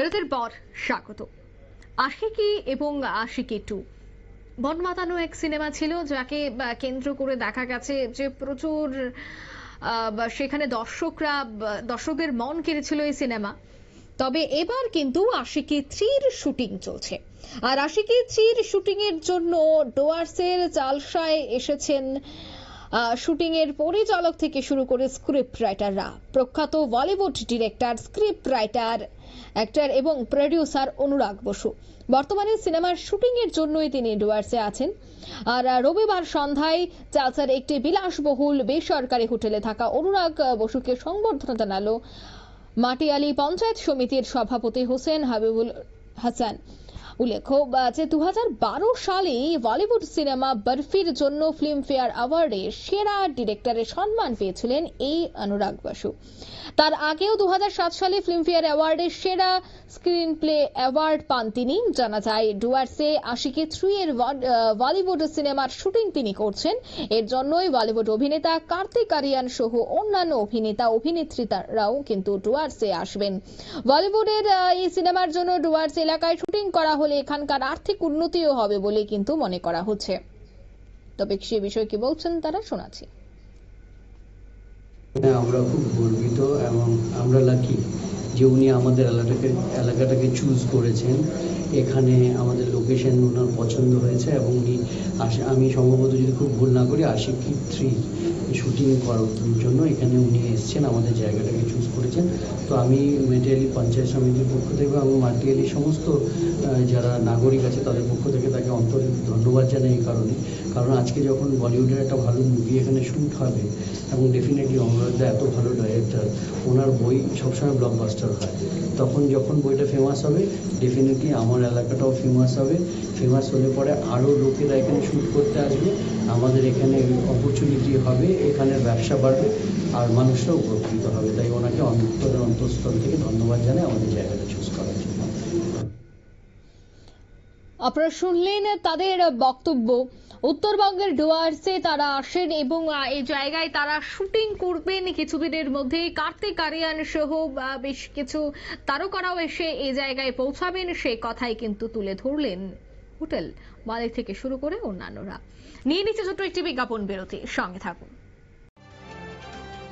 বিরতির পর স্বাগত। আশিকি এবং আশিকি টু। মন মাতানো এক সিনেমা ছিল যাকে কেন্দ্র করে দেখা গেছে যে প্রচুর সেখানে দর্শকরা দর্শকদের মন কেড়েছিল এই সিনেমা। তবে এবার কিন্তু আশিকি থ্রির শুটিং চলছে। আর আশিকি থ্রির শুটিং এর জন্য ডোয়ার্সের চালসায় এসেছেন শুটিং এর পরিচালক থেকে শুরু করে স্ক্রিপ্ট রাইটাররা প্রখ্যাত Bollywood director script writer actor এবং প্রডিউসার অনুরাগ বসু। বর্তমানে সিনেমার শুটিং এর জন্যই তিনি ডুয়ার্সে আছেন। আর রবিবার সন্ধ্যায় চালসার একটি বিলাসবহুল বেসরকারি হোটেলে থাকা অনুরাগ বসুকে সংবর্ধনা জানালো মাটিয়ালি পঞ্চায়েত সমিতির সভাপতি হোসেন হাবিবুল হাসান। উল্লেখ্য যে দু হাজার বারো সালে বলিউড সিনেমা বরফির জন্য ফিল্মফেয়ার অ্যাওয়ার্ডে সেরা ডিরেক্টরের সম্মান পেয়েছিলেন এই অনুরাগ বসু। তার আগেও দু হাজার সাত সালে ফিল্মফেয়ার অ্যাওয়ার্ডে সেরা স্ক্রিন প্লে অ্যাওয়ার্ড পান তিনি। জানা যায়, ডুয়ার্সে আশিকে থ্রি এর বল- বলিউড সিনেমার শুটিং তিনি করছেন। এর জন্যই বলিউড অভিনেতা কার্তিক আরিয়ান সহ অন্যান্য অভিনেতা অভিনেত্রীরাও কিন্তু ডুয়ার্সে আসবেন। বলিউডের এই সিনেমার জন্য ডুয়ার্স এলাকায় শুটিং করা হলে এখানকার আর্থিক উন্নতিও হবে বলে কিন্তু মনে করা হচ্ছে। তবে সে বিষয়ে কি বলছেন তারা শোনাচ্ছি। আমরা খুব গর্বিত এবং আমরা লাকি যে উনি আমাদের এলাকাটাকে এলাকাটাকে চুজ করেছেন। এখানে আমাদের লোকেশন ওনার পছন্দ হয়েছে এবং উনি আমি সম্ভবত যদি খুব ভুল না করি, আশিকি থ্রি শুটিং করার জন্য এখানে এসেছেন, আমাদের জায়গাটাকে চুজ করেছেন। তো আমি মেটিয়ালি পঞ্চায়েত সমিতির পক্ষ থেকে এবং মাটিয়ালি সমস্ত যারা নাগরিক আছে তাদের পক্ষ থেকে তাকে অন্তরিক ধন্যবাদ জানাই এই কারণে। কারণ আজকে যখন বলিউডের একটা ভালো মুভি এখানে শ্যুট হবে, এবং ডেফিনেটলি অনুরাগদা এত ভালো ডাইরেক্টর ওনার বই সবসময় ব্লকবাস্টার হয়। তখন যখন বইটা ফেমাস হবে ডেফিনেটলি আমার এলাকাটাও ফেমাস হবে। ফেমাস হলে পরে আরও লোকেরা এখানে শ্যুট করতে আসবে। আমাদের এখানে অপরচুনিটি হবে, এখানে ব্যবসা বাড়বে, আর মানুষরাও উপকৃত হবে। তাই ওনাকে অন্তরের অন্তঃস্থল থেকে ধন্যবাদ জানাই আমাদের জায়গাটা চুজ করার জন্য। আপনারা শুনলেন তাদের বক্তব্য। উত্তরবঙ্গের ডুয়ার্সে তারা আসেন এবং এই জায়গায় তারা শুটিং করবেন। কিছুদিনের মধ্যে কার্তিক আরিয়ান সহ বেশ কিছু তারকারাও এসে এই জায়গায় পৌঁছাবেন। সেই কথাই কিন্তু তুলে ধরলেন হোটেল মালিক থেকে শুরু করে অন্যান্যরা। নিয়ে নিচ্ছে ছোট্ট একটি বিজ্ঞাপন বিরতি। সঙ্গে থাকুন।